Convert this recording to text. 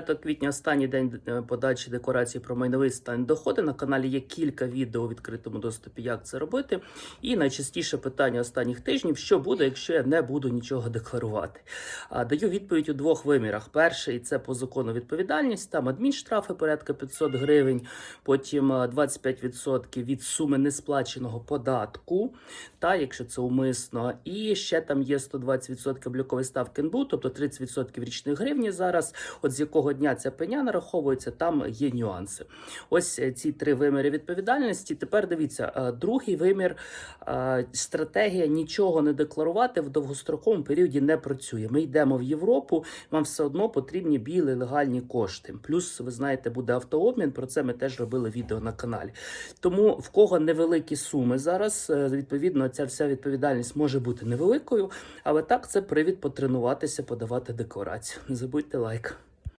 5 квітня останній день е, подачі декларації про майновий стан доходи. На каналі є кілька відео у відкритому доступі, як це робити. І найчастіше питання останніх тижнів: що буде, якщо я не буду нічого декларувати. Даю відповідь у двох вимірах. Перший це по закону відповідальність, там адмінштрафи порядка 500 гривень, потім е, 25% від суми несплаченого податку, та якщо це умисно, і ще там є 120% облікової ставки НБУ, тобто 30% річної гривні зараз. От з якого дня ця пеня нараховується, там є нюанси. Ось е, ці три виміри відповідальності. Тепер дивіться, е, другий вимір е, стратегія нічого не декларувати в довгостроковому періоді не працює. Ми йдемо в Європу, вам все одно потрібні білі легальні кошти. Плюс, ви знаєте, буде автообмін. Про це ми теж робили відео на каналі. Тому в кого невеликі суми зараз, відповідно, ця вся відповідальність може бути невеликою, але так це привід потренуватися, подавати декларацію. Не забудьте лайк.